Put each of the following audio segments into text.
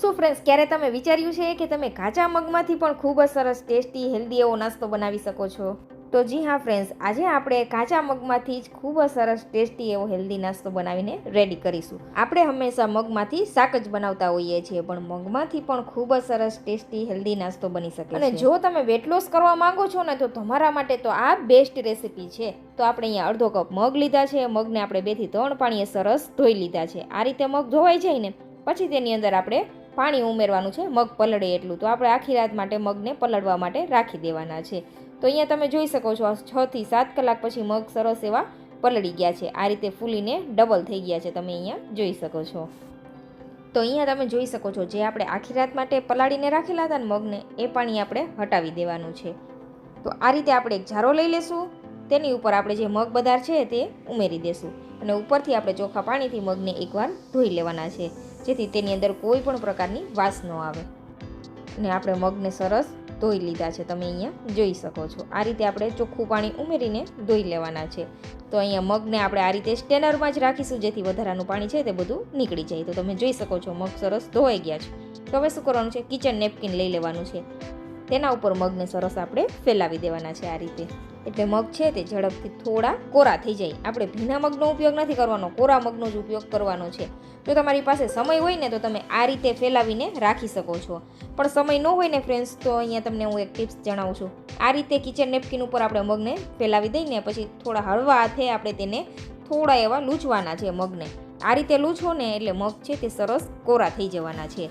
શું ફ્રેન્ડ્સ ક્યારે તમે વિચાર્યું છે કે તમે કાચા મગમાંથી પણ ખૂબ જ સરસ ટેસ્ટી હેલ્ધી એવો નાસ્તો બનાવી શકો છો? તો જી હા ફ્રેન્ડ્સ આજે આપણે કાચા મગમાંથી જ ખૂબ જ સરસ ટેસ્ટી એવો હેલ્ધી નાસ્તો બનાવીને રેડી કરીશું. આપણે હંમેશા મગમાંથી શાક જ બનાવતા હોઈએ છીએ પણ મગમાંથી પણ ખૂબ જ સરસ ટેસ્ટી હેલ્ધી નાસ્તો બની શકે અને જો તમે વેટ લોસ કરવા માંગો છો ને તો તમારા માટે તો આ બેસ્ટ રેસીપી છે. તો આપણે અહીંયા અડધો કપ મગ લીધા છે. મગને આપણે બેથી ત્રણ પાણીએ સરસ ધોઈ લીધા છે. આ રીતે મગ ધોવાઈ જાય ને પછી તેની અંદર આપણે પાણી ઉમેરવાનું છે, મગ પલળે એટલું. તો આપણે આખી રાત માટે મગને પલળવા માટે રાખી દેવાના છે. તો અહીંયા તમે જોઈ શકો છો છ થી સાત કલાક પછી મગ સરસ એવા પલળી ગયા છે. આ રીતે ફૂલીને ડબલ થઈ ગયા છે તમે અહીંયા જોઈ શકો છો. તો અહીંયા તમે જોઈ શકો છો, જે આપણે આખી રાત માટે પલાળીને રાખેલા હતા ને મગને, એ પાણી આપણે હટાવી દેવાનું છે. તો આ રીતે આપણે એક ઝારો લઈ લેશું. તેની ઉપર આપણે જે મગ બધાર છે તે ઉમેરી દેશું. અને ઉપરથી આપણે ચોખ્ખા પાણીથી મગને એકવાર ધોઈ લેવાના છે. જેથી તેની અંદર કોઈ પણ પ્રકારની વાસ ન આવે. અને આપણે મગને સરસ ધોઈ લીધા છે. તમે અહીંયા જોઈ શકો છો. આ રીતે આપણે ચોખ્ખું પાણી ઉમેરીને ધોઈ લેવાના છે. તો અહીંયા મગને આપણે આ રીતે સ્ટેનરમાં જ રાખીશું, જેથી વધારાનું પાણી છે તે બધું નીકળી જાય. તો તમે જોઈ શકો છો, મગ સરસ ધોવાઈ ગયા છે. તો હવે શું કરવાનું છે? કિચન નેપકિન લઈ લેવાનું છે. તેના ઉપર મગને સરસ આપણે ફેલાવી દેવાના છે આ રીતે. એટલે મગ છે તે ઝડપથી થોડા કોરા થઈ જાય. આપણે ભીના મગનો ઉપયોગ નથી કરવાનો, કોરા મગનો જ ઉપયોગ કરવાનો છે. જો તમારી પાસે સમય હોય ને તો તમે આ રીતે ફેલાવીને રાખી શકો છો. પણ સમય ન હોય ને ફ્રેન્ડ્સ તો અહીંયા તમને હું એક ટિપ્સ જણાવું છું. આ રીતે કિચન નેપકિન ઉપર આપણે મગને ફેલાવી દઈને પછી થોડા હળવા હાથે આપણે તેને થોડા એવા લૂછવાના છે મગને. આ રીતે લૂછો ને એટલે મગ છે તે સરસ કોરા થઈ જવાના છે.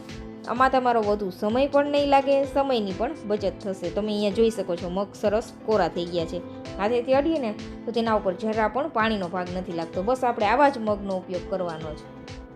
આમાં તમારો વધુ સમય પણ નહીં લાગે, સમયની પણ બચત થશે. તમે અહીંયા જોઈ શકો છો, મગ સરસ કોરા થઈ ગયા છે. હાથેથી અડીએ ને તો તેના ઉપર જરા પણ પાણીનો ભાગ નથી લાગતો. બસ આપણે આવા જ મગનો ઉપયોગ કરવાનો છે.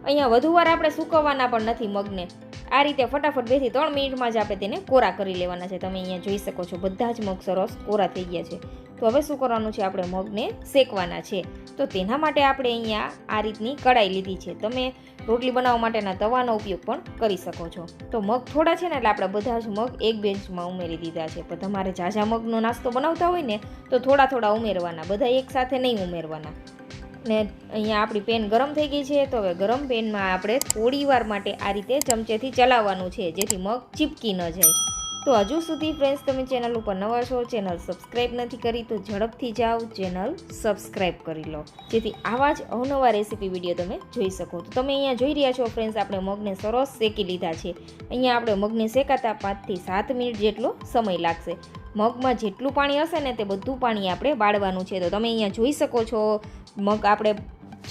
અહીંયા વધુ વાર આપણે સૂકવવાના પણ નથી મગને. આ રીતે ફટાફટ બેથી ત્રણ મિનિટમાં જ આપણે તેને કોરા કરી લેવાના છે. તમે અહીંયા જોઈ શકો છો, બધા જ મગ સરસ કોરા થઈ ગયા છે. તો હવે શું કરવાનું છે? આપણે મગને શેકવાના છે. તો તેના માટે આપણે અહીંયા આ રીતની કડાઈ લીધી છે. તમે રોટલી બનાવવા માટેના તવાનો ઉપયોગ પણ કરી શકો છો. તો મગ થોડા છે ને એટલે આપણે બધા જ મગ એક બેન્ચમાં ઉમેરી દીધા છે. પણ તમારે ઝાઝા મગનો નાસ્તો બનાવતા હોય ને, તો થોડા થોડા ઉમેરવાના, બધા એક સાથે નહીં ઉમેરવાના. ને અહીંયા આપણી પેન ગરમ થઈ ગઈ છે, તો હવે ગરમ પેનમાં આપણે થોડી વાર માટે આ રીતે ચમચેથી ચલાવવાનું છે, જેથી મગ ચીપકી ન જાય. તો હજુ સુધી ફ્રેન્ડ્સ તમે ચેનલ ઉપર નવા છો ચેનલ સબસ્ક્રાઈબ નથી કરી, તો ઝડપથી જાઓ ચેનલ સબસ્ક્રાઈબ કરી લો. જેથી આવા જ અવનવા રેસીપી વીડિયો તમે જોઈ શકો. તો તમે અહીંયા જોઈ રહ્યા છો ફ્રેન્ડ્સ આપણે મગને સરસ શેકી લીધા છે. અહીંયા આપણે મગને શેકાતા પાંચથી સાત મિનિટ જેટલો સમય લાગશે. મગમાં જેટલું પાણી હશે ને તે બધું પાણી આપણે બાળવાનું છે. તો તમે અહીંયા જોઈ શકો છો, મગ આપણે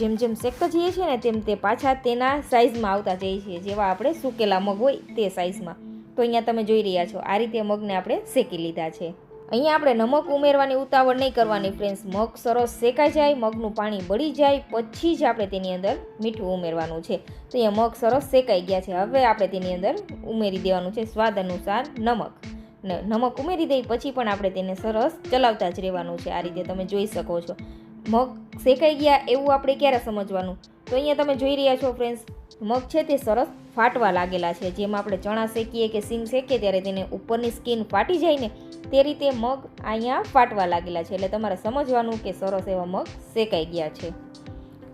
જેમ જેમ શેકતા જઈએ છીએ ને તેમ તે પાછા તેના સાઇઝમાં આવતા જઈએ છીએ. જેવા આપણે સૂકેલા મગ હોય તે સાઇઝમાં તો અહીંયા તમે જોઈ રહ્યા છો, આ રીતે મગને આપણે શેકી લીધા છે. અહીંયા આપણે નમક ઉમેરવાની ઉતાવળ નહીં કરવાની ફ્રેન્ડ્સ, મગ સરસ શેકાઈ જાય, મગનું પાણી બળી જાય, પછી જ આપણે તેની અંદર મીઠું ઉમેરવાનું છે. તો અહીંયા મગ સરસ શેકાઈ ગયા છે, હવે આપણે તેની અંદર ઉમેરી દેવાનું છે સ્વાદ અનુસાર નમક. ને નમક ઉમેરી દઈ પછી પણ આપણે તેને સરસ ચલાવતા જ રહેવાનું છે, આ રીતે તમે જોઈ શકો છો. મગ શેકાઈ ગયા એવું આપણે ક્યારે સમજવાનું? તો અહીંયા તમે જોઈ રહ્યા છો ફ્રેન્ડ્સ મગ છે તે સરસ ફાટવા લાગેલા છે. જેમ આપણે ચણા શેકીએ કે સિંગ શેકીએ ત્યારે તેને ઉપરની સ્કીન ફાટી જાય ને તે રીતે મગ અહીંયા ફાટવા લાગેલા છે. એટલે તમારે સમજવાનું કે સરસ એવા મગ શેકાઈ ગયા છે.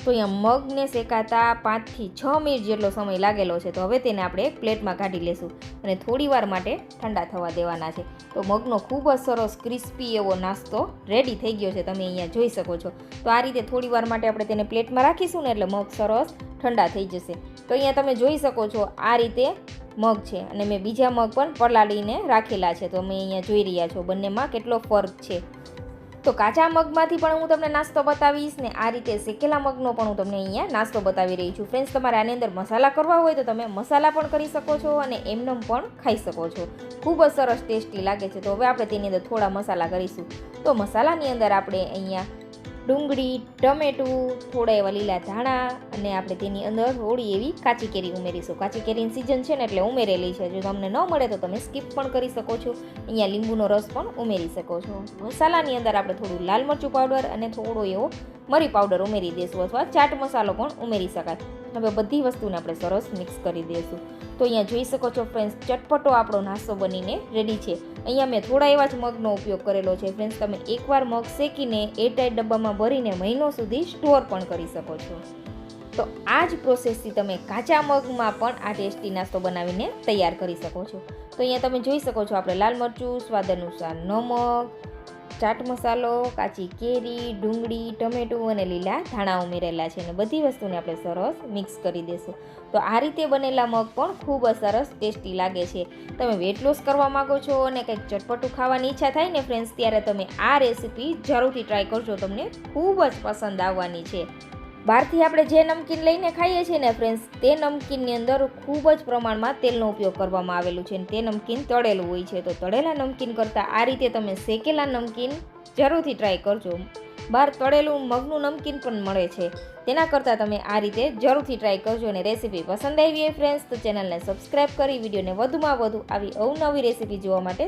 તો અહીંયા મગને શેકાતા પાંચથી છ મિનિટ જેટલો સમય લાગેલો છે. તો હવે તેને આપણે એક પ્લેટમાં કાઢી લેશું અને થોડી વાર માટે ઠંડા થવા દેવાના છે. તો મગનો ખૂબ જ સરસ ક્રિસ્પી એવો નાસ્તો રેડી થઈ ગયો છે. તમે અહીંયા જોઈ શકો છો. તો આ રીતે થોડી વાર માટે આપણે તેને પ્લેટમાં રાખીશું ને એટલે મગ સરસ ઠંડા થઈ જશે. તો અહીંયા તમે જોઈ શકો છો આ રીતે મગ છે અને મેં બીજા મગ પણ પલાળીને રાખેલા છે. તો અમે અહીંયા જોઈ રહ્યા છો. બંનેમાં કેટલો ફરક છે. તો કાચા મગમાંથી પણ હું તમને નાસ્તો બતાવીશ ને આ રીતે શેકેલા મગનો પણ હું તમને અહીંયા નાસ્તો બતાવી રહી છું. ફ્રેન્ડ્સ તમારે આની અંદર મસાલા કરવા હોય તો તમે મસાલા પણ કરી શકો છો અને એમનેમ પણ ખાઈ શકો છો. ખૂબ જ સરસ ટેસ્ટી લાગે છે. તો હવે આપણે તેની અંદર થોડા મસાલા કરીશું. તો મસાલાની અંદર આપણે અહીંયા ડુંગળી, ટમેટું, થોડા એવા લીલા ધાણા અને આપણે તેની અંદર થોડી એવી કાચી કેરી ઉમેરીશું. કાચી કેરીની સિઝન છે ને એટલે ઉમેરેલી છે. જો તમને ન મળે તો તમે સ્કીપ પણ કરી શકો છો. અહીંયા લીંબુનો રસ પણ ઉમેરી શકો છો. મસાલાની અંદર આપણે થોડું લાલ મરચું પાવડર અને થોડો એવો મરી પાવડર ઉમેરી દઈશું અથવા ચાટ મસાલો પણ ઉમેરી શકાય. હવે બધી વસ્તુને આપણે સરસ મિક્સ કરી દઈશું તો અહીંયા જોઈ શકો છો ફ્રેન્ડ્સ ચટપટો આપણો નાસ્તો બનીને રેડી છે. અહીંયા મેં થોડા એવા જ મગનો ઉપયોગ કરેલો છે. ફ્રેન્ડ્સ તમે એકવાર મગ શેકીને એરટાઈટ ડબ્બામાં ભરીને મહિનો સુધી સ્ટોર પણ કરી શકો છો. તો આ જ પ્રોસેસથી તમે કાચા મગમાં પણ આ ટેસ્ટી નાસ્તો બનાવીને તૈયાર કરી શકો છો. તો અહીંયા તમે જોઈ શકો છો, આપણે લાલ મરચું, સ્વાદ અનુસાર નમક ચાટ મસાલો, કાચી કેરી, ડુંગળી, ટમેટું અને લીલા ધાણા ઉમેરેલા છે અને બધી વસ્તુને આપણે સરસ મિક્સ કરી દઈશું તો આ રીતે બનેલા મગ પણ ખૂબ જ સરસ ટેસ્ટી લાગે છે. તમે વેટ લોસ કરવા માગો છો અને કંઈક ચટપટું ખાવાની ઈચ્છા થાય ને ફ્રેન્ડ્સ ત્યારે તમે આ રેસીપી જરૂરથી ટ્રાય કરજો. તમને ખૂબ જ પસંદ આવવાની છે. બહારથી આપણે જે નમકીન લઈને ખાઈએ છીએ ને ફ્રેન્ડ્સ તે નમકીનની અંદર ખૂબ જ પ્રમાણમાં તેલનો ઉપયોગ કરવામાં આવેલું છે અને તે નમકીન તળેલું હોય છે. તો તળેલા નમકીન કરતાં આ રીતે તમે શેકેલા નમકીન જરૂરથી ટ્રાય કરજો. બહાર તળેલું મગનું નમકીન પણ મળે છે. તેના કરતાં તમે આ રીતે જરૂરથી ટ્રાય કરજો અને રેસીપી પસંદ આવી હોય ફ્રેન્ડ્સ તો ચેનલને સબસ્ક્રાઈબ કરી, વિડીયોને વધુમાં વધુ આવી અવનવી રેસીપી જોવા માટે